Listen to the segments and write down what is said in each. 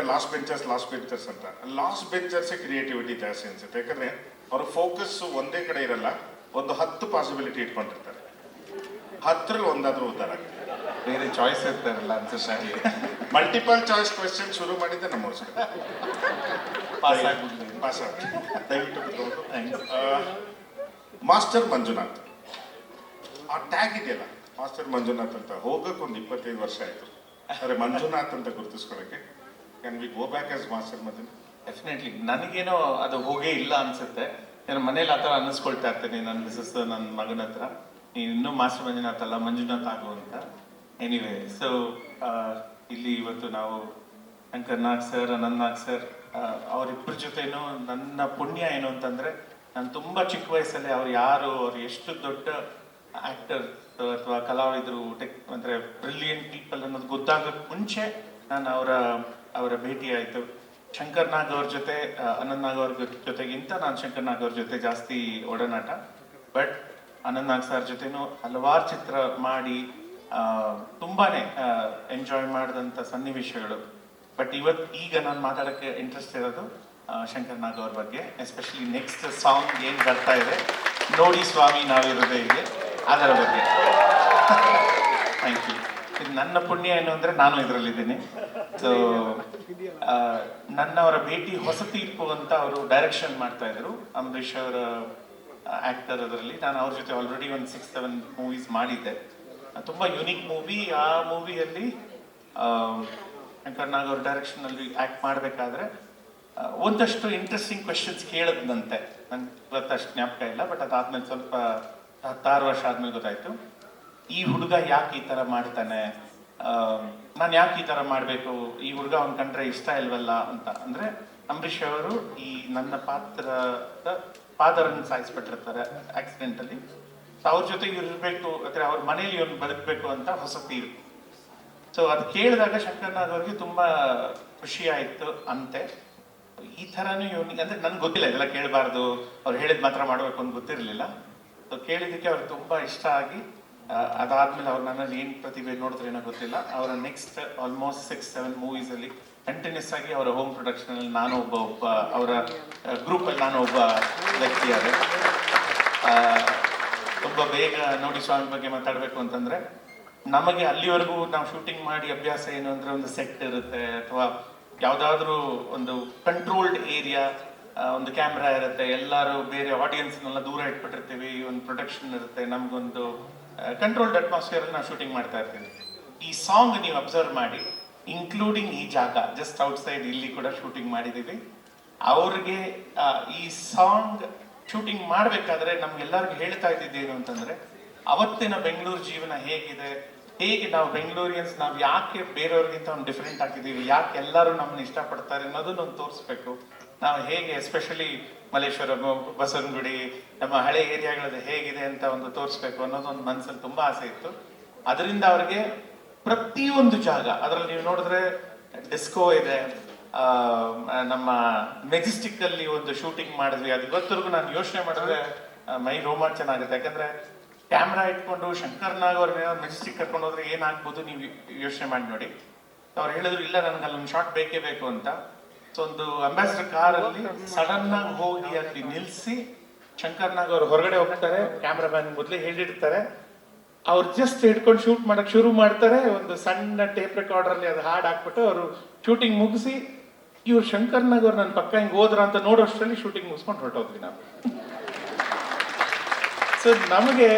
ಹೇಳ್ತಾರೆ last benchers last benchers ಅಂತ. Last benchers creativity ಜಾಸ್ತಿ ಅನ್ಸುತ್ತೆ. ಯಾಕಂದ್ರೆ ಅವ್ರ ಫೋಕಸ್ ಒಂದೇ ಕಡೆ ಇರಲ್ಲ ಒಂದು ಹತ್ತು ಪಾಸಿಬಿಲಿಟಿ ಇಟ್ಕೊಂಡಿರ್ತಾರೆ. ಹತ್ತರಲ್ಲಿ ಒಂದಾದ್ರೂ ಉದ್ದಾರ ಬೇರೆ ಚಾಯ್ಸ್ ಇರ್ತಾರಲ್ಲ ಸರಿ. ಮಲ್ಟಿಪಲ್ ಚಾಯ್ಸ್ ಕ್ವೆಶನ್ ಶುರು ಮಾಡಿದ್ದೆ ನಮ್ಮ ಪಾಸ್ ಪಾಸ್ ದಯವಿಟ್ಟು ಮಾಸ್ಟರ್ ಮಂಜುನಾಥ್. ಆ ಟ್ಯಾಗ್ ಇದೆಯಲ್ಲ ಮಾಸ್ಟರ್ ಮಂಜುನಾಥ್ ಅಂತ. ಹೋಗಕ್ಕೆ ಒಂದು ಇಪ್ಪತ್ತೈದು ವರ್ಷ ಆಯ್ತು. ಅರೆ ಮಂಜುನಾಥ್ ಅಂತ ಗುರುತಿಸ್ಕೊಳಕ್ಕೆ can we go back as master Madan definitely ನನಗೇನೋ ಅದು ಹೋಗೇ ಇಲ್ಲ ಅನ್ಸುತ್ತೆ. ನಾನು ಮನೇಲಿ ಆ ಥರ ಅನ್ನಿಸ್ಕೊಳ್ತಾ ಇರ್ತೇನೆ ನನ್ನ ಮಿಸಸ್ ನನ್ನ ಮಗನ ಹತ್ರ. ನೀನು ಇನ್ನೂ ಮಾಸ್ಟರ್ ಮಂಜುನಾಥ್ ಅಲ್ಲ ಮಂಜುನಾಥ್ ಆಗು ಅಂತ. ಎನಿವೇ ಸೊ ಇಲ್ಲಿ ಇವತ್ತು ನಾವು ಶಂಕರ್ ನಾಗ್ ಸರ್ ಅನಂತ್ ನಾಗ್ ಸರ್ ಅವರಿಬ್ಬರ ಜೊತೆನೂ ನನ್ನ ಪುಣ್ಯ ಏನು ಅಂತಂದರೆ, ನಾನು ತುಂಬ ಚಿಕ್ಕ ವಯಸ್ಸಲ್ಲಿ ಅವ್ರು ಯಾರು, ಅವ್ರು ಎಷ್ಟು ದೊಡ್ಡ ಆ್ಯಕ್ಟರ್ ಅಥವಾ ಕಲಾವಿದರು ಟೆಕ್ ಅಂದರೆ ಬ್ರಿಲಿಯಂಟ್ ಪೀಪಲ್ ಅನ್ನೋದು ಗೊತ್ತಾಗೋಕ್ಕೆ ಮುಂಚೆ ನಾನು ಅವರ ಅವರ ಭೇಟಿಯಾಯಿತು ಶಂಕರ್ ನಾಗ್ ಅವ್ರ ಜೊತೆ ಅನಂತ್ ನಾಗ್ ಅವ್ರ ಜೊತೆಗಿಂತ ನಾನು ಶಂಕರ್ ನಾಗ್ ಅವ್ರ ಜೊತೆ ಜಾಸ್ತಿ ಒಡನಾಟ. ಬಟ್ ಅನಂತ್ ನಾಗ್ ಸರ್ ಜೊತೆನೂ ಹಲವಾರು ಚಿತ್ರ ಮಾಡಿ ತುಂಬಾನೇ ಎಂಜಾಯ್ ಮಾಡಿದಂಥ ಸನ್ನಿವೇಶಗಳು. ಬಟ್ ಇವತ್ತು ಈಗ ನಾನು ಮಾತಾಡೋಕ್ಕೆ ಇಂಟ್ರೆಸ್ಟ್ ಇರೋದು ಶಂಕರ್ ನಾಗ್ ಅವ್ರ ಬಗ್ಗೆ. ಎಸ್ಪೆಷಲಿ ನೆಕ್ಸ್ಟ್ ಸಾಂಗ್ ಏನು ಬರ್ತಾ ಇದೆ, ನೋಡಿ ಸ್ವಾಮಿ ನಾವಿರೋದೇ ಇಲ್ಲಿ. ಅದರ ಬಗ್ಗೆ. ಥ್ಯಾಂಕ್ ಯು ಇದು ನನ್ನ ಪುಣ್ಯ ಏನು ಅಂದರೆ ನಾನು ಇದರಲ್ಲಿದ್ದೀನಿ. ಸೊ ನನ್ನವರ ಭೇಟಿ ಹೊಸ ತೀರ್ಪು ಅಂತ ಅವರು ಡೈರೆಕ್ಷನ್ ಮಾಡ್ತಾ ಇದ್ರು ಅಂಬರೀಷ್ ಅವರ ಆಕ್ಟರ್ ಅದರಲ್ಲಿ. ನಾನು ಅವ್ರ ಜೊತೆ ಆಲ್ರೆಡಿ ಒಂದು ಸಿಕ್ಸ್ ಸೆವೆನ್ ಮೂವೀಸ್ ಮಾಡಿದ್ದೆ. ತುಂಬ ಯುನಿಕ್ ಮೂವಿ ಆ ಮೂವಿಯಲ್ಲಿ ವೆಂಕಟನಾಗ್ ನಾಗ್ ಅವ್ರ ಡೈರೆಕ್ಷನ್ ಅಲ್ಲಿ ಆಕ್ಟ್ ಮಾಡಬೇಕಾದ್ರೆ ಒಂದಷ್ಟು ಇಂಟ್ರೆಸ್ಟಿಂಗ್ ಕ್ವೆಶನ್ಸ್ ಕೇಳದ್ನಂತೆ. ನಂಗೆ ಇವತ್ತಷ್ಟು ಜ್ಞಾಪಕ ಇಲ್ಲ ಬಟ್ ಅದಾದ್ಮೇಲೆ ಸ್ವಲ್ಪ ಹತ್ತಾರು ವರ್ಷ ಆದ್ಮೇಲೆ ಗೊತ್ತಾಯ್ತು. ಈ ಹುಡುಗ ಯಾಕೆ ಈ ತರ ಮಾಡ್ತಾನೆ? ನಾನು ಯಾಕೆ ಈ ತರ ಮಾಡಬೇಕು? ಈ ಹುಡುಗ ಅವ್ನ್ ಕಂಡ್ರೆ ಇಷ್ಟ ಇಲ್ವಲ್ಲ ಅಂತ. ಅಂದ್ರೆ ಅಂಬರೀಷ್ ಅವರು ಈ ನನ್ನ ಪಾತ್ರದ ಫಾದರನ್ನು ಸಾಯಿಸ್ಬಿಟ್ಟಿರ್ತಾರೆ ಆಕ್ಸಿಡೆಂಟ್ ಅಲ್ಲಿ. So, ಅವ್ರ ಜೊತೆ ಇರಬೇಕು ಅಂದರೆ ಅವ್ರ ಮನೇಲಿ ಇವನು ಬದುಕಬೇಕು ಅಂತ ಹೊಸತಿ ಸೊ ಅದು ಕೇಳಿದಾಗ ಶಂಕರ್ನಾಥವ್ರಿಗೆ ಅವ್ರಿಗೆ ತುಂಬಾ ಖುಷಿ ಆಯ್ತು ಅಂತೆ. ಈ ಥರನೂ ಇವನಿಗೆ, ಅಂದ್ರೆ ನನ್ಗೆ ಗೊತ್ತಿಲ್ಲ, ಇದೆಲ್ಲ ಕೇಳಬಾರ್ದು. ಅವ್ರು ಹೇಳಿದ ಮಾತ್ರ ಮಾಡಬೇಕು ಅಂತ ಗೊತ್ತಿರಲಿಲ್ಲ. ಸೊ ಕೇಳಿದ್ದಕ್ಕೆ ಅವ್ರಿಗೆ ತುಂಬಾ ಇಷ್ಟ ಆಗಿ ಅದಾದ್ಮೇಲೆ ಅವ್ರು ನನ್ನಲ್ಲಿ ಏನ್ ಪ್ರತಿಭೆ ನೋಡಿದ್ರೆ ಏನೋ ಗೊತ್ತಿಲ್ಲ. ಅವರ next almost six seven movies ಅಲ್ಲಿ ಕಂಟಿನ್ಯೂಸ್ ಆಗಿ ಅವರ ಹೋಮ್ ಪ್ರೊಡಕ್ಷನ್ ಅಲ್ಲಿ ನಾನು ಒಬ್ಬ ಒಬ್ಬ ಅವರ ಗ್ರೂಪ್ ಅಲ್ಲಿ ನಾನು ಒಬ್ಬ ವ್ಯಕ್ತಿಯಾದೆ ಆ, ತುಂಬ ಬೇಗ ನೋಡಿ ಸ್ವಾಮಿ ಬಗ್ಗೆ ಮಾತಾಡಬೇಕು ಅಂತಂದ್ರೆ ನಮಗೆ ಅಲ್ಲಿವರೆಗೂ ನಾವು ಶೂಟಿಂಗ್ ಮಾಡಿ ಅಭ್ಯಾಸ ಏನು ಅಂದ್ರೆ ಒಂದು ಸೆಟ್ ಇರುತ್ತೆ ಅಥವಾ ಯಾವ್ದಾದ್ರು ಒಂದು ಕಂಟ್ರೋಲ್ಡ್ ಏರಿಯಾ ಒಂದು ಕ್ಯಾಮ್ರಾ ಇರುತ್ತೆ. ಎಲ್ಲರೂ ಬೇರೆ ಆಡಿಯನ್ಸ್ನೆಲ್ಲ ದೂರ ಇಟ್ಬಿಟ್ಟಿರ್ತೀವಿ. ಒಂದು ಪ್ರೊಟೆಕ್ಷನ್ ಇರುತ್ತೆ. ನಮ್ಗೊಂದು ಕಂಟ್ರೋಲ್ಡ್ ಅಟ್ಮಾಸ್ಫಿಯರ್ ನಾವು ಶೂಟಿಂಗ್ ಮಾಡ್ತಾ ಇರ್ತೀವಿ ಈ ಸಾಂಗ್ ನೀವು ಅಬ್ಸರ್ವ್ ಮಾಡಿ ಇನ್ಕ್ಲೂಡಿಂಗ್ ಈ ಜಾಗ ಜಸ್ಟ್ ಔಟ್ಸೈಡ್ ಇಲ್ಲಿ ಕೂಡ ಶೂಟಿಂಗ್ ಮಾಡಿದೀವಿ ಅವ್ರಿಗೆ ಈ ಸಾಂಗ್ ಶೂಟಿಂಗ್ ಮಾಡಬೇಕಾದ್ರೆ ನಮ್ಗೆಲ್ಲರಿಗೂ ಹೇಳ್ತಾ ಇದ್ದಿದ್ದೇನು ಅಂತಂದ್ರೆ, ಅವತ್ತಿನ ಬೆಂಗಳೂರು ಜೀವನ ಹೇಗಿದೆ ಹೇಗೆ ನಾವು ಬೆಂಗಳೂರಿಯನ್ಸ್ ನಾವು ಯಾಕೆ ಬೇರೆಯವ್ರಿಗಿಂತ ಒಂದು ಡಿಫ್ರೆಂಟ್ ಆಗಿದ್ದೀವಿ ಯಾಕೆ ಎಲ್ಲರೂ ನಮ್ಮನ್ನ ಇಷ್ಟಪಡ್ತಾರೆ ಅನ್ನೋದನ್ನ ಒಂದು ತೋರಿಸ್ಬೇಕು. ನಾವು ಹೇಗೆ ಎಸ್ಪೆಷಲಿ ಮಲ್ಲೇಶ್ವರ ಬಸವನಗುಡಿ, ನಮ್ಮ ಹಳೆ ಏರಿಯಾಗಳದ್ದು ಹೇಗಿದೆ ಅಂತ ಒಂದು ತೋರಿಸ್ಬೇಕು ಅನ್ನೋದು ಒಂದು ಮನಸ್ಸಲ್ಲಿ ತುಂಬಾ ಆಸೆ ಇತ್ತು. ಅದರಿಂದ ಅವ್ರಿಗೆ ಪ್ರತಿಯೊಂದು ಜಾಗ, ಅದರಲ್ಲಿ ನೀವು ನೋಡಿದ್ರೆ ಡಿಸ್ಕೋ ಇದೆ ನಮ್ಮ ಮೆಜೆಸ್ಟಿಕ್ ಅಲ್ಲಿ ಒಂದು ಶೂಟಿಂಗ್ ಮಾಡಿದ್ವಿ, ಅದು ಇವತ್ತರೆಗೂ ನಾನು ಯೋಚನೆ ಮಾಡಿದ್ರೆ ಮೈ ರೋಮಾಂಚನ ಆಗುತ್ತೆ. ಯಾಕಂದ್ರೆ ಕ್ಯಾಮ್ರಾ ಇಟ್ಕೊಂಡು ಶಂಕರ್ ನಾಗ್ ಅವ್ರನ್ನ ಮೆಜೆಸ್ಟಿಕ್ ಕರ್ಕೊಂಡು ಹೋದ್ರೆ ಏನಾಗ್ಬೋದು ನೀವು ಯೋಚನೆ ಮಾಡಿ ನೋಡಿ. ಅವ್ರು ಹೇಳಿದ್ರು, ಇಲ್ಲ, ನನಗೆ ಅಲ್ಲೊಂದು ಶಾಟ್ ಬೇಕೇ ಬೇಕು ಅಂತ. ಸೊ ಒಂದು ಅಂಬಾಸಿಡರ್ ಕಾರ್ ಅಲ್ಲಿ ಸಡನ್ ಆಗಿ ಹೋಗಿ ಅಲ್ಲಿ ನಿಲ್ಸಿ ಶಂಕರ್ ನಾಗ್ ಅವ್ರು ಹೊರಗಡೆ ಹೋಗ್ತಾರೆ ಕ್ಯಾಮ್ರಾ ಮ್ಯಾನ್ ಮೊದಲೇ ಹೇಳಿರ್ತಾರೆ. ಅವ್ರು ಜಸ್ಟ್ ಹಿಡ್ಕೊಂಡು ಶೂಟ್ ಮಾಡಕ್ ಶುರು ಮಾಡ್ತಾರೆ. ಒಂದು ಸಣ್ಣ ಟೇಪ್ ರೆಕಾರ್ಡರ್ ಅಲ್ಲಿ ಅದು ಹಾಡ್ ಹಾಕ್ಬಿಟ್ಟು ಅವರು ಶೂಟಿಂಗ್ ಮುಗಿಸಿ, ಇವ್ರು ಶಂಕರ್ ನಾಗ್ ಅವ್ರು ನನ್ನ ಪಕ್ಕ ಹಿಂಗೆ ಹೋದ್ರ ಅಂತ ನೋಡೋಷ್ಟರಲ್ಲಿ ಶೂಟಿಂಗ್ ಮುಗಿಸ್ಕೊಂಡು ಹೊರಟೋದ್ವಿ ನಾವು. ಸೊ ನಮಗೆ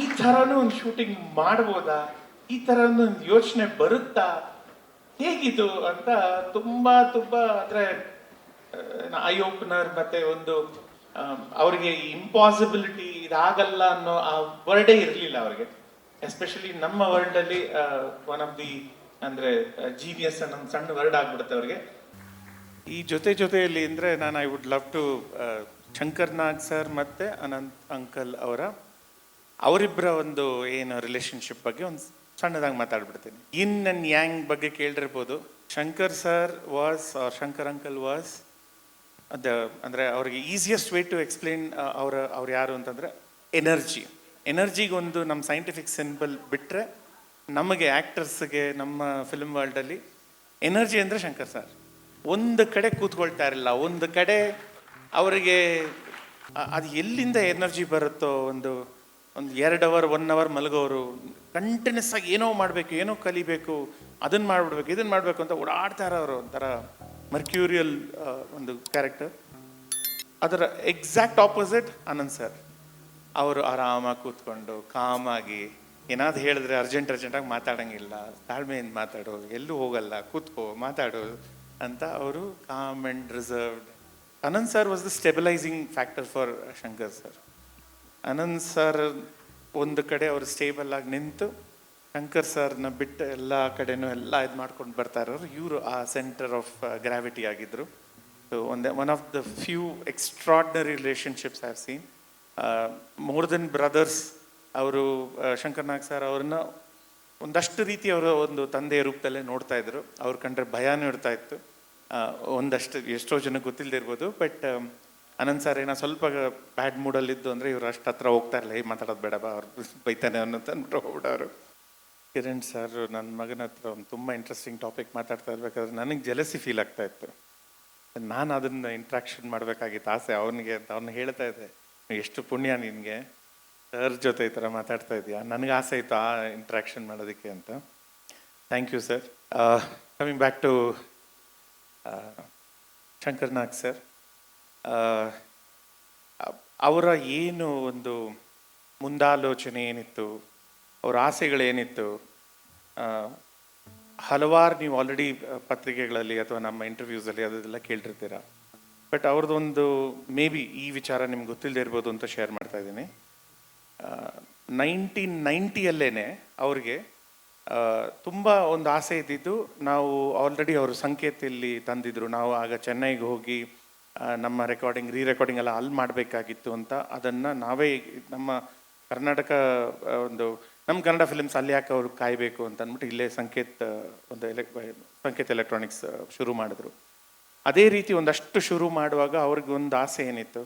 ಈ ಥರನೂ ಒಂದು ಶೂಟಿಂಗ್ ಮಾಡ್ಬೋದಾ? ಈ ಥರ ಒಂದು ಯೋಚನೆ ಬರುತ್ತಾ? ಹೇಗಿದು ಅಂತ ತುಂಬ ತುಂಬ ಅಂದರೆ ಐ ಓಪನರ್ ಮತ್ತೆ ಒಂದು ಅವರಿಗೆ ಇಂಪಾಸಿಬಿಲಿಟಿ ಇದಾಗಲ್ಲ ಅನ್ನೋ ಆ ವರ್ಡೇ ಇರಲಿಲ್ಲ ಅವ್ರಿಗೆ. ಎಸ್ಪೆಷಲಿ ನಮ್ಮ ವರ್ಲ್ಡಲ್ಲಿ ಒನ್ ಆಫ್ ದಿ ಅಂದ್ರೆ ಜೀನಿಯಸ್ ಅನ್ನೋ ಸಣ್ಣ ವರ್ಡ್ ಆಗ್ಬಿಡುತ್ತೆ ಅವ್ರಿಗೆ. ಈ ಜೊತೆ ಜೊತೆಯಲ್ಲಿ ಅಂದರೆ ನಾನು I would love to Shankar Nag sir ಮತ್ತೆ ಅನಂತ್ ಅಂಕಲ್ ಅವರ ಅವರಿಬ್ಬರ ಒಂದು ಏನು ರಿಲೇಶನ್ಶಿಪ್ ಬಗ್ಗೆ ಒಂದು ಸಣ್ಣದಾಗಿ ಮಾತಾಡ್ಬಿಡ್ತೀನಿ. ಇನ್ ಅಂಡ್ ಯಾಂಗ್ ಬಗ್ಗೆ ಕೇಳಿರ್ಬೋದು Shankar sir was Shankar uncle was ಅದ ಅಂದರೆ ಅವ್ರಿಗೆ ಈಸಿಯೆಸ್ಟ್ ವೇ ಟು ಎಕ್ಸ್ಪ್ಲೇನ್ ಅವರ, ಅವ್ರು ಯಾರು ಅಂತಂದರೆ ಎನರ್ಜಿ ಎನರ್ಜಿಗೆ ಒಂದು ನಮ್ಮ ಸೈಂಟಿಫಿಕ್ ಸಿಂಬಲ್ ಬಿಟ್ಟರೆ ನಮಗೆ ಆ್ಯಕ್ಟರ್ಸ್ಗೆ ನಮ್ಮ ಫಿಲ್ಮ್ ವರ್ಲ್ಡಲ್ಲಿ ಎನರ್ಜಿ ಅಂದರೆ ಶಂಕರ್ ಸರ್ ಒಂದು ಕಡೆ ಕೂತ್ಕೊಳ್ತಾ ಇರಲಿಲ್ಲ. ಒಂದು ಕಡೆ ಅವರಿಗೆ ಅದು ಎಲ್ಲಿಂದ ಎನರ್ಜಿ ಬರುತ್ತೋ ಒಂದು ಒಂದು ಎರಡು ಅವರ್ ಒನ್ ಅವರ್ ಮಲಗೋರು ಕಂಟಿನ್ಯೂಸ್ ಆಗಿ ಏನೋ ಮಾಡಬೇಕು, ಏನೋ ಕಲಿಬೇಕು ಅದನ್ನು ಮಾಡಿಬಿಡ್ಬೇಕು ಇದನ್ನು ಮಾಡಬೇಕು ಅಂತ ಓಡಾಡ್ತಾ ಇರೋರು ಒಂಥರ ಮರ್ಕ್ಯೂರಿಯಲ್ ಒಂದು ಕ್ಯಾರೆಕ್ಟರ್ ಅದರ ಎಕ್ಸಾಕ್ಟ್ ಆಪೋಸಿಟ್ ಆನಂದ್ ಸರ್ ಅವರು ಆರಾಮಾಗಿ ಕೂತ್ಕೊಂಡು, ಕಾಮಾಗಿ ಏನಾದ್ರು ಹೇಳಿದ್ರೆ ಅರ್ಜೆಂಟ್ ಅರ್ಜೆಂಟಾಗಿ ಮಾತಾಡೋಂಗಿಲ್ಲ, ತಾಳ್ಮೆಯಿಂದ ಮಾತಾಡೋ, ಎಲ್ಲೂ ಹೋಗಲ್ಲ, ಕೂತ್ಕೋ, ಮಾತಾಡೋ ಅಂತ ಅವರು calm and reserved Anand sir was the stabilising factor for Shankar sir Anand sir ಒಂದು ಕಡೆ ಅವರು ಸ್ಟೇಬಲ್ ಆಗಿ ನಿಂತು ಶಂಕರ್ ಸರ್ನ ಬಿಟ್ಟು ಎಲ್ಲ ಕಡೆನೂ ಎಲ್ಲ ಇದು ಮಾಡ್ಕೊಂಡು ಬರ್ತಾ ಇರೋರು. ಇವರು ಆ ಸೆಂಟರ್ ಆಫ್ ಗ್ರಾವಿಟಿ ಆಗಿದ್ದರು ಸೊ ಒಂದೇ one of the few extraordinary relationships have seen more than brothers ಅವರು ಶಂಕರ್ ನಾಗ್ ಸರ್ ಅವ್ರನ್ನ ಒಂದಷ್ಟು ರೀತಿ ಅವರ ಒಂದು ತಂದೆಯ ರೂಪದಲ್ಲೇ ನೋಡ್ತಾ ಇದ್ರು. ಅವ್ರು ಕಂಡ್ರೆ ಭಯನೂ ಇರ್ತಾ ಇತ್ತು. ಒಂದಷ್ಟು ಎಷ್ಟೋ ಜನ ಗೊತ್ತಿಲ್ಲದೆ ಇರ್ಬೋದು ಬಟ್ ಅನಂತ್ ಸರ್ ಏನೋ ಸ್ವಲ್ಪ ಬ್ಯಾಡ್ ಮೂಡಲ್ಲಿದ್ದು ಅಂದರೆ ಇವ್ರು ಅಷ್ಟು ಹತ್ರ ಹೋಗ್ತಾ ಇರಲಿಲ್ಲ ಹೇಗೆ ಮಾತಾಡೋದು ಬೇಡ ಬಾ, ಅವ್ರು ಬೈತಾನೆ ಅನ್ನೋದು ಅಂದ್ಬಿಟ್ಟು ಹೋಗ್ಬಿಡೋರು. ಕಿರಣ್ ಸರ್ ನನ್ನ ಮಗನ ಹತ್ರ ಒಂದು ತುಂಬ ಇಂಟ್ರೆಸ್ಟಿಂಗ್ ಟಾಪಿಕ್ ಮಾತಾಡ್ತಾ ಇರ್ಬೇಕಾದ್ರೆ ನನಗೆ ಜಲಸಿ ಫೀಲ್ ಆಗ್ತಾ ಇತ್ತು. ನಾನು ಅದನ್ನು ಇಂಟ್ರಾಕ್ಷನ್ ಮಾಡಬೇಕಾಗಿತ್ತು, ಆಸೆ ಅವನಿಗೆ ಅಂತ ಅವನು ಹೇಳ್ತಾ ಇದ್ದೆ "ನೀನು ಎಷ್ಟು ಪುಣ್ಯ ನಿನಗೆ ಸರ್ ಜೊತೆ ಈ ಥರ ಮಾತಾಡ್ತಾ ಇದೆಯಾ? ನನಗೆ ಆಸೆ ಇತ್ತು ಆ ಇಂಟ್ರಾಕ್ಷನ್ ಮಾಡೋದಕ್ಕೆ ಅಂತ. Thank you sir coming back to Shankar Nag sir. ಅವರ ಏನು ಒಂದು ಮುಂದಾಲೋಚನೆ ಏನಿತ್ತು, ಅವರ ಆಸೆಗಳೇನಿತ್ತು ಹಲವಾರು ನೀವು ಆಲ್ರೆಡಿ ಪತ್ರಿಕೆಗಳಲ್ಲಿ ಅಥವಾ ನಮ್ಮ ಇಂಟರ್ವ್ಯೂಸಲ್ಲಿ ಅದೆಲ್ಲ ಕೇಳಿರ್ತೀರ ಬಟ್ ಅವ್ರದ್ದೊಂದು ಮೇ ಬಿ ಈ ವಿಚಾರ ನಿಮ್ಗೆ ಗೊತ್ತಿಲ್ಲದೆ ಇರ್ಬೋದು ಅಂತ ಶೇರ್ ಮಾಡ್ತಾ ಇದ್ದೀನಿ. ನೈನ್ಟೀನ್ ನೈಂಟಿಯಲ್ಲೇ ಅವ್ರಿಗೆ ತುಂಬ ಒಂದು ಆಸೆ ಇದ್ದಿದ್ದು ನಾವು ಆಲ್ರೆಡಿ ಅವರು ಸಂಕೇತಲ್ಲಿ ತಂದಿದ್ರು. ನಾವು ಆಗ ಚೆನ್ನೈಗೆ ಹೋಗಿ ನಮ್ಮ ರೆಕಾರ್ಡಿಂಗ್ ರೀ ರೆಕಾರ್ಡಿಂಗ್ ಎಲ್ಲ ಅಲ್ಲಿ ಮಾಡಬೇಕಾಗಿತ್ತು ಅಂತ. ಅದನ್ನು ನಾವೇ ನಮ್ಮ ಕರ್ನಾಟಕ ಒಂದು ನಮ್ಮ ಕನ್ನಡ ಫಿಲ್ಮ್ಸ್ ಅಲ್ಲಿ ಯಾಕೆ ಅವ್ರು ಕಾಯಬೇಕು ಅಂತ ಅಂದ್ಬಿಟ್ಟು ಇಲ್ಲೇ ಸಂಕೇತ್, ಒಂದು ಎಲೆಕ್ ಸಂಕೇತ್ ಎಲೆಕ್ಟ್ರಾನಿಕ್ಸ್ ಶುರು ಮಾಡಿದ್ರು. ಅದೇ ರೀತಿ ಒಂದಷ್ಟು ಶುರು ಮಾಡುವಾಗ ಅವ್ರಿಗೆ ಒಂದು ಆಸೆ ಏನಿತ್ತು?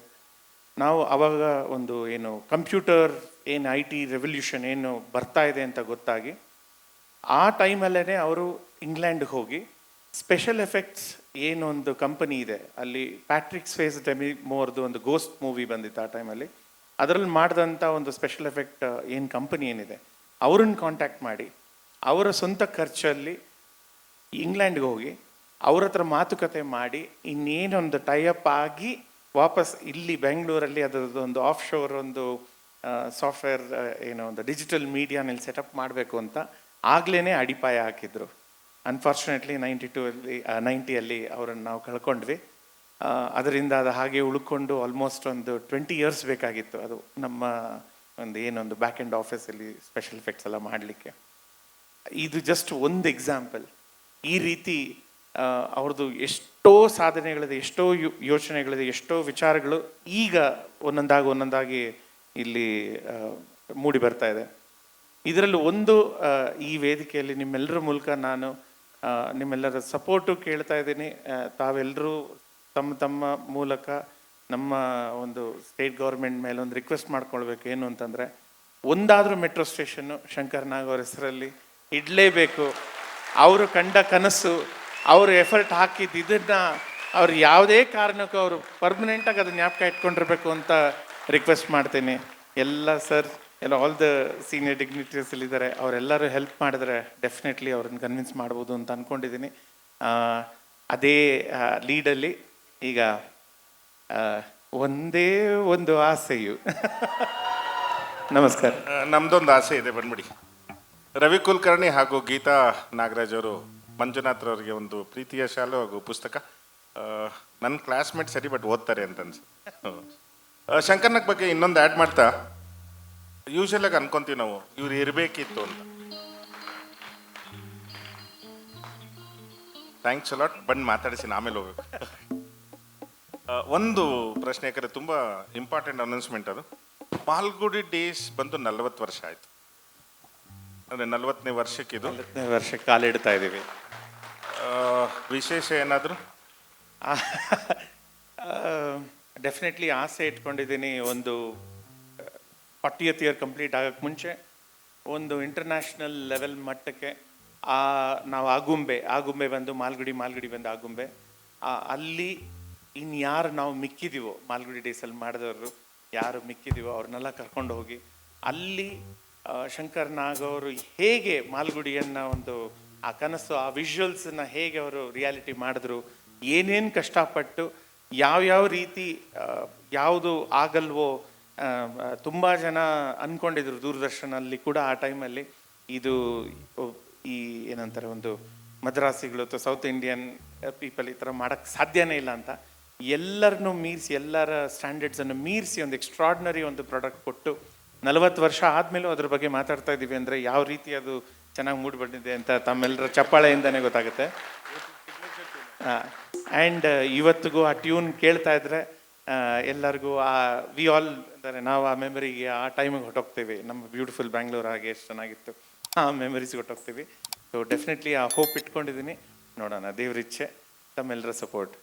ನಾವು ಅವಾಗ ಒಂದು ಏನು, ಕಂಪ್ಯೂಟರ್, ಏನು, ಐ ಟಿ ರೆವಲ್ಯೂಷನ್ ಏನು ಬರ್ತಾ ಇದೆ ಅಂತ ಗೊತ್ತಾಗಿ ಆ ಟೈಮಲ್ಲೇ ಅವರು ಇಂಗ್ಲೆಂಡ್ಗೆ ಹೋಗಿ ಸ್ಪೆಷಲ್ ಎಫೆಕ್ಟ್ಸ್ ಏನೊಂದು ಕಂಪನಿ ಇದೆ, ಅಲ್ಲಿ ಪ್ಯಾಟ್ರಿಕ್ಸ್ ಫೇಸ್ ಡೆಮಿ ಮೋರ್ದು ಒಂದು ಗೋಸ್ಟ್ ಮೂವಿ ಬಂದಿತ್ತು ಆ ಟೈಮಲ್ಲಿ. ಅದರಲ್ಲಿ ಮಾಡಿದಂಥ ಒಂದು ಸ್ಪೆಷಲ್ ಎಫೆಕ್ಟ್ ಏನು ಕಂಪನಿ ಏನಿದೆ, ಅವ್ರನ್ನ ಕಾಂಟ್ಯಾಕ್ಟ್ ಮಾಡಿ, ಅವರ ಸ್ವಂತ ಖರ್ಚಲ್ಲಿ ಇಂಗ್ಲೆಂಡ್ಗೆ ಹೋಗಿ, ಅವ್ರ ಹತ್ರ ಮಾತುಕತೆ ಮಾಡಿ, ಇನ್ನೇನೊಂದು ಟೈಅಪ್ ಆಗಿ ವಾಪಸ್ ಇಲ್ಲಿ ಬೆಂಗಳೂರಲ್ಲಿ ಅದರದ್ದು ಒಂದು ಆಫ್ ಶೋರ್ ಒಂದು ಸಾಫ್ಟ್ವೇರ್ ಏನೋ ಒಂದು ಡಿಜಿಟಲ್ ಮೀಡಿಯಾನಲ್ಲಿ ಸೆಟಪ್ ಮಾಡಬೇಕು ಅಂತ ಆಗ್ಲೇ ಅಡಿಪಾಯ ಹಾಕಿದ್ರು. ಅನ್ಫಾರ್ಚುನೇಟ್ಲಿ ನೈಂಟಿ ಟೂ ಅಲ್ಲಿ ನೈಂಟಿಯಲ್ಲಿ ಅವರನ್ನು ನಾವು ಕಳ್ಕೊಂಡ್ವಿ. ಅದರಿಂದ ಅದು ಹಾಗೆ ಉಳ್ಕೊಂಡು ಆಲ್ಮೋಸ್ಟ್ ಒಂದು ಟ್ವೆಂಟಿ ಇಯರ್ಸ್ ಬೇಕಾಗಿತ್ತು. ಅದು ನಮ್ಮ ಒಂದು ಏನೊಂದು ಬ್ಯಾಕ್ ಎಂಡ್ ಆಫೀಸಲ್ಲಿ ಸ್ಪೆಷಲ್ ಎಫೆಕ್ಟ್ಸ್ ಎಲ್ಲ ಮಾಡಲಿಕ್ಕೆ. ಇದು ಜಸ್ಟ್ ಒಂದು ಎಕ್ಸಾಂಪಲ್ ಈ ರೀತಿ ಅವ್ರದ್ದು ಎಷ್ಟೋ ಸಾಧನೆಗಳಿದೆ, ಎಷ್ಟೋ ಯೋಚನೆಗಳಿದೆ, ಎಷ್ಟೋ ವಿಚಾರಗಳು ಈಗ ಒಂದೊಂದಾಗಿ ಒಂದೊಂದಾಗಿ ಇಲ್ಲಿ ಮೂಡಿ ಬರ್ತಾ ಇದೆ. ಇದರಲ್ಲಿ ಒಂದು ಈ ವೇದಿಕೆಯಲ್ಲಿ ನಿಮ್ಮೆಲ್ಲರ ಮೂಲಕ ನಾನು ನಿಮ್ಮೆಲ್ಲರ ಸಪೋರ್ಟು ಕೇಳ್ತಾ ಇದ್ದೀನಿ. ತಾವೆಲ್ಲರೂ ತಮ್ಮ ತಮ್ಮ ಮೂಲಕ ನಮ್ಮ ಒಂದು ಸ್ಟೇಟ್ ಗೌರ್ಮೆಂಟ್ ಮೇಲೆ ಒಂದು ರಿಕ್ವೆಸ್ಟ್ ಮಾಡ್ಕೊಳ್ಬೇಕು. ಏನು ಅಂತಂದರೆ, ಒಂದಾದರೂ ಮೆಟ್ರೋ ಸ್ಟೇಷನ್ನು ಶಂಕರ್ ನಾಗ್ ಅವ್ರ ಹೆಸರಲ್ಲಿ ಇಡಲೇಬೇಕು. ಅವರು ಕಂಡ ಕನಸು, ಅವರು ಎಫರ್ಟ್ ಹಾಕಿದ್ದು ಇದನ್ನು ಅವ್ರು ಯಾವುದೇ ಕಾರಣಕ್ಕೂ ಅವರು ಪರ್ಮನೆಂಟಾಗಿ ಅದು ಜ್ಞಾಪಕ ಇಟ್ಕೊಂಡಿರ್ಬೇಕು ಅಂತ ರಿಕ್ವೆಸ್ಟ್ ಮಾಡ್ತೀನಿ. ಎಲ್ಲ ಸರ್ ಎಲ್ಲ ಆಲ್ ದ ಸೀನಿಯರ್ ಡಿಗ್ನಿಟರೀಸ್ ಇದ್ದಾರೆ ಅವರೆಲ್ಲರೂ ಹೆಲ್ಪ್ ಮಾಡಿದ್ರೆ ಡೆಫಿನೆಟ್ಲಿ ಅವ್ರನ್ನ ಕನ್ವಿನ್ಸ್ ಮಾಡ್ಬೋದು ಅಂತ ಅಂದ್ಕೊಂಡಿದ್ದೀನಿ ಅದೇ ಲೀಡಲ್ಲಿ ಈಗ ಒಂದೇ ಒಂದು ಆಸೆಯು. ನಮಸ್ಕಾರ. ನಮ್ದೊಂದು ಆಸೆ ಇದೆ, ಬಂದ್ಬಿಡಿ. ರವಿ ಕುಲಕರ್ಣಿ ಹಾಗೂ ಗೀತಾ ನಾಗರಾಜ್ ಅವರು ಮಂಜುನಾಥ್ ಅವರಿಗೆ ಒಂದು ಪ್ರೀತಿಯ ಶಾಲು ಹಾಗೂ ಪುಸ್ತಕ. ನನ್ನ ಕ್ಲಾಸ್ಮೇಟ್ ಸರಿ ಬಟ್ ಓದ್ತಾರೆ ಅಂತ ಅನ್ಸುತ್ತೆ. ಶಂಕರ್ನಕ್ ಬಗ್ಗೆ ಇನ್ನೊಂದು ಆ್ಯಡ್ ಮಾಡ್ತಾ ಯೂಶಲ್ ಆಗಿ ಅನ್ಕೊಂತೀವಿ ನಾವು. ಇವ್ರು ಇರಬೇಕಿತ್ತು ಅಂತ. ಥ್ಯಾಂಕ್ಸ್ ಅಲಾಟ್ ಬಂದು ಮಾತಾಡಿಸಿ ಆಮೇಲೆ ಹೋಗ್ಬೇಕು. ಒಂದು ಪ್ರಶ್ನೆ ಯಾಕಂದ್ರೆ ತುಂಬ ಇಂಪಾರ್ಟೆಂಟ್ ಅನೌನ್ಸ್ಮೆಂಟ್ ಅದು. ಮಾಲ್ಗುಡಿ ಡೇಸ್ ಬಂದು ನಲವತ್ತು ವರ್ಷ ಆಯ್ತು. ಅಂದರೆ ನಲವತ್ತನೇ ವರ್ಷಕ್ಕಿದು ನಲವತ್ತನೇ ವರ್ಷ ಕಾಲಿಡ್ತಾ ಇದ್ದೀವಿ. ವಿಶೇಷ ಏನಾದರೂ? ಡೆಫಿನೆಟ್ಲಿ ಆಸೆ ಇಟ್ಕೊಂಡಿದ್ದೀನಿ ಒಂದು ಫಾರ್ಟಿಯತ್ ಇಯರ್ ಕಂಪ್ಲೀಟ್ ಆಗೋಕ್ಕೆ ಮುಂಚೆ ಒಂದು ಇಂಟರ್ನ್ಯಾಷನಲ್ ಲೆವೆಲ್ ಮಟ್ಟಕ್ಕೆ, ಆ, ನಾವು ಆಗುಂಬೆ ಆಗುಂಬೆ ಬಂದು ಮಾಲ್ಗುಡಿ ಮಾಲ್ಗುಡಿ ಬಂದು ಆಗುಂಬೆ ಅಲ್ಲಿ ಇನ್ಯಾರು ನಾವು ಮಿಕ್ಕಿದೀವೋ, ಮಾಲ್ಗುಡಿ ಡೇಸಲ್ಲಿ ಮಾಡಿದವರು, ಯಾರು ಮಿಕ್ಕಿದೀವೋ ಅವ್ರನ್ನೆಲ್ಲ ಕರ್ಕೊಂಡು ಹೋಗಿ, ಅಲ್ಲಿ ಶಂಕರ್ ನಾಗ್ ಅವರು ಹೇಗೆ ಮಾಲ್ಗುಡಿಯನ್ನ ಒಂದು, ಆ ಕನಸು, ಆ ವಿಜುವಲ್ಸನ್ನ ಹೇಗೆ ಅವರು ರಿಯಾಲಿಟಿ ಮಾಡಿದ್ರು, ಏನೇನು ಕಷ್ಟಪಟ್ಟು, ಯಾವ್ಯಾವ ರೀತಿ ಯಾವುದು ಆಗಲ್ವೋ ತುಂಬಾ ಜನ ಅಂದ್ಕೊಂಡಿದ್ರು ದೂರದರ್ಶನಲ್ಲಿ ಕೂಡ ಆ ಟೈಮಲ್ಲಿ. ಇದು ಈ ಏನಂತಾರೆ ಒಂದು ಮದ್ರಾಸಿಗಳು ಅಥವಾ ಸೌತ್ ಇಂಡಿಯನ್ ಪೀಪಲ್ ಈ ಥರ ಮಾಡೋಕ್ಕೆ ಸಾಧ್ಯನೇ ಇಲ್ಲ ಅಂತ. ಎಲ್ಲರನ್ನೂ ಮೀರಿಸಿ, ಎಲ್ಲರ ಸ್ಟ್ಯಾಂಡರ್ಡ್ಸನ್ನು ಮೀರಿಸಿ ಒಂದು ಎಕ್ಸ್ಟ್ರಾಡ್ನರಿ ಒಂದು ಪ್ರಾಡಕ್ಟ್ ಕೊಟ್ಟು ನಲವತ್ತು ವರ್ಷ ಆದಮೇಲೂ ಅದ್ರ ಬಗ್ಗೆ ಮಾತಾಡ್ತಾ ಇದ್ದೀವಿ ಅಂದರೆ ಯಾವ ರೀತಿ ಅದು ಚೆನ್ನಾಗಿ ಮೂಡಿಬಂದಿದೆ ಅಂತ ತಮ್ಮೆಲ್ಲರ ಚಪ್ಪಾಳೆಯಿಂದನೇ ಗೊತ್ತಾಗುತ್ತೆ. ಆ್ಯಂಡ್ ಇವತ್ತಿಗೂ ಆ ಟ್ಯೂನ್ ಕೇಳ್ತಾ ಇದ್ರೆ ಎಲ್ಲರಿಗೂ ಆ ವಿ ಆಲ್ ಅಂದರೆ ನಾವು ಆ ಮೆಮರಿಗೆ ಆ ಟೈಮಿಗೆ ಹೊಟ್ಟೋಗ್ತೀವಿ ನಮ್ಮ ಬ್ಯೂಟಿಫುಲ್ ಬ್ಯಾಂಗ್ಳೂರ್ ಹಾಗೆ ಎಷ್ಟು ಚೆನ್ನಾಗಿತ್ತು. ಆ ಮೆಮರೀಸ್ ಹೊಟ್ಟೋಗ್ತೀವಿ ಸೊ ಡೆಫಿನೆಟ್ಲಿ ಆ ಹೋಪ್ ಇಟ್ಕೊಂಡಿದ್ದೀನಿ. ನೋಡೋಣ ದೇವ್ರಿಚ್ಛೆ ತಮ್ಮೆಲ್ಲರ ಸಪೋರ್ಟ್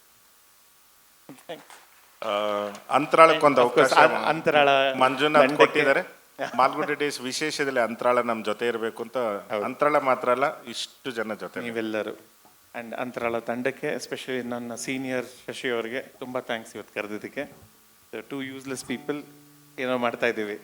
ಆ, ಅಂತರಾಳಕ್ಕೊಂದು ಅವಕಾಶ ಅಂತರಾಳ ಮಂಜುನಾಥ್ ಕೊಟ್ಟಿದ್ದಾರೆ. ಮಾಲ್ಗುಡಿ ಡೇಸ್ ವಿಶೇಷದಲ್ಲಿ ಅಂತರಾಳ ನಮ್ಮ ಜೊತೆ ಇರಬೇಕು ಅಂತ. ಅಂತರಾಳ ಮಾತ್ರ ಅಲ್ಲ ಇಷ್ಟು ಜನ ಜೊತೆ ನೀವೆಲ್ಲರೂ. ಆ್ಯಂಡ್ ಅಂತರಾಳ ತಂಡಕ್ಕೆ ಎಸ್ಪೆಷಲಿ ನನ್ನ ಸೀನಿಯರ್ ಶಶಿ ಅವರಿಗೆ ತುಂಬ ಥ್ಯಾಂಕ್ಸ್ ಇವತ್ತು ಕರೆದಿದ್ದಕ್ಕೆ. ಟು ಯೂಸ್ಲೆಸ್ ಪೀಪಲ್ ಏನೋ ಮಾಡ್ತಾ ಇದ್ದೀವಿ.